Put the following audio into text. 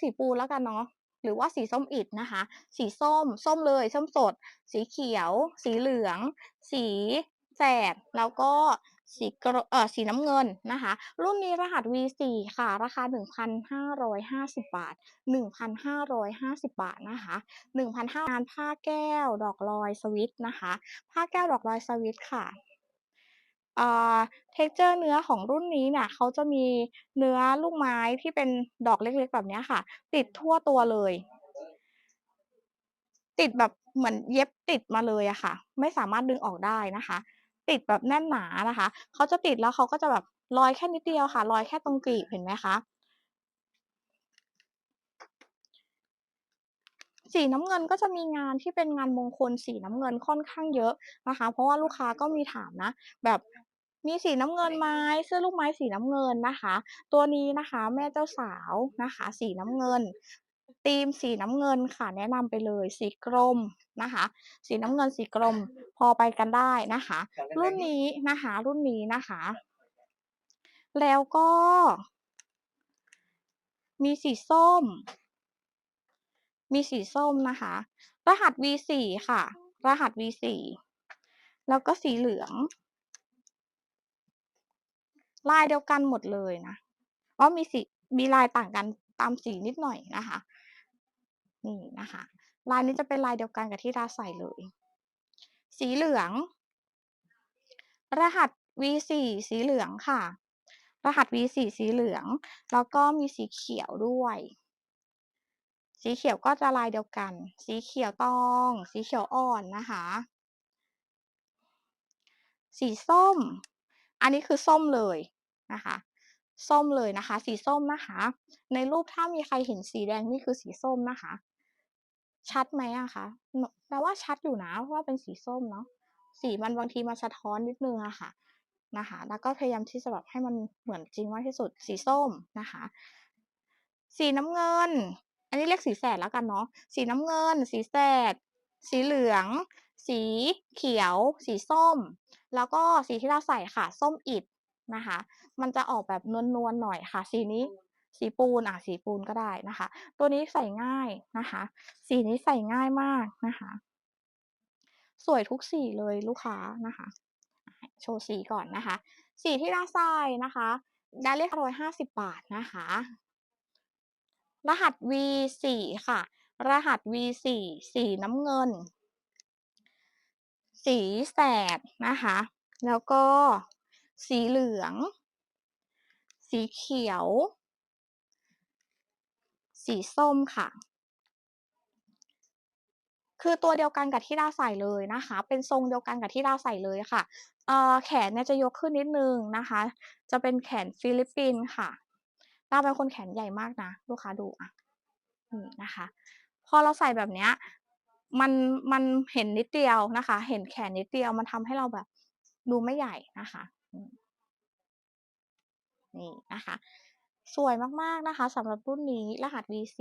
สีปูแล้วกันเนาะหรือว่าสีส้มอิฐนะคะ สีส้ม ส้มเลย ส้มสด สีเขียว สีเหลือง สีแสดแล้วก็สีกรเอ่อสีน้ำเงินนะคะ รุ่นนี้รหัส V4 ค่ะ ราคา 1,550 บาท 1,550 บาทนะคะ1,500งานผ้าแก้วดอกลอยสวิตนะคะ ผ้าแก้วดอกลอยสวิตค่ะ อ่า texture เนื้อของรุ่นนี้เนี่ยเขาจะมีเนื้อลูกไม้ที่เป็นดอกเล็กๆแบบนี้ค่ะ ติดทั่วตัวเลย ติดแบบเหมือนเย็บติดมาเลยอะค่ะ ไม่สามารถดึงออกได้นะคะ ติดแบบแน่นหนานะคะเขาจะติดแล้วเขาก็จะแบบลอยแค่นิดเดียวค่ะลอยแค่ตรงกลีบเห็นไหมคะ?สีน้ำเงินก็จะมีงานที่เป็นงานมงคลสีน้ำเงินค่อนข้างเยอะนะคะ เพราะว่าลูกค้าก็มีถามนะ แบบ มีสีน้ำเงินไหมเสื้อลูกไม้สีน้ำเงินนะคะ ตัวนี้นะคะแม่เจ้าสาวนะคะ สีน้ำเงินธีมสีน้ำเงินค่ะแนะนำไปเลยสีกรมนะคะ สีน้ำเงินสีกรมพอไปกันได้นะคะ รุ่นนี้นะคะ รุ่นนี้นะคะ แล้วก็ มีสีส้ม มีสีส้มนะคะ รหัส V4 ค่ะ รหัส V4 แล้วก็สีเหลือง ลายเดียวกันหมดเลยนะอ๋อมีสีมีลายต่างกันตามสีนิดหน่อยนะคะ นี่นะคะ ลายนี้จะเป็นลายเดียวกันกับที่ดาใส่เลย สีเหลือง รหัส V4 สีเหลืองค่ะ รหัส V4 สีเหลือง แล้วก็มีสีเขียวด้วย สีเขียวก็จะลายเดียวกัน สีเขียวตอง สีเขียวอ่อนนะคะ สีส้ม อันนี้คือส้มเลย นะคะ ส้มเลยนะคะ สีส้มนะคะ ในรูปถ้ามีใครเห็นสีแดงนี่คือสีส้มนะคะ ชัดไหมอะคะ?นเราว่าชัดอยู่นะว่าเป็นสีส้มเนาะสีมันบางทีมันสะท้อนนิดนึงอะค่ะนะคะ แล้วก็พยายามที่จะแบบให้มันเหมือนจริงมากที่สุดสีส้มนะคะ สีน้ำเงิน อันนี้เรียกสีแสดแล้วกันเนาะสีน้ำเงิน สีแสด สีเหลือง สีเขียว สีส้ม แล้วก็สีที่เราใส่ค่ะ ส้มอิฐ นะคะ มันจะออกแบบนวลๆหน่อยค่ะ สีนี้สีปูนอะสีปูนก็ได้นะคะ ตัวนี้ใส่ง่ายนะคะ สีนี้ใส่ง่ายมากนะคะ สวยทุกสีเลยลูกค้านะคะ โชว์สีก่อนนะคะ สีที่ดาใส่นะคะดาเรียก150บาทนะคะ รหัส V4 ค่ะ รหัส V4 สีน้ำเงิน สีแสดนะคะ แล้วก็ สีเหลือง สีเขียว สีส้มค่ะ คือตัวเดียวกันกับที่ดาใส่เลยนะคะ เป็นทรงเดียวกันกับที่ดาใส่เลยค่ะเอ่อแขนเนี่ยจะยกขึ้นนิดนึงนะคะ จะเป็นแขนฟิลิปปินส์ค่ะดาเป็นคนแขนใหญ่มากนะ ลูกค้าดูอะนี่นะคะ พอเราใส่แบบเนี้ยมันมันเห็นนิดเดียวนะคะ เห็นแขนนิดเดียวมันทำให้เราแบบดูไม่ใหญ่นะคะ นี่นะคะ สวยมากๆนะคะสำหรับรุ่นนี้รหัส V4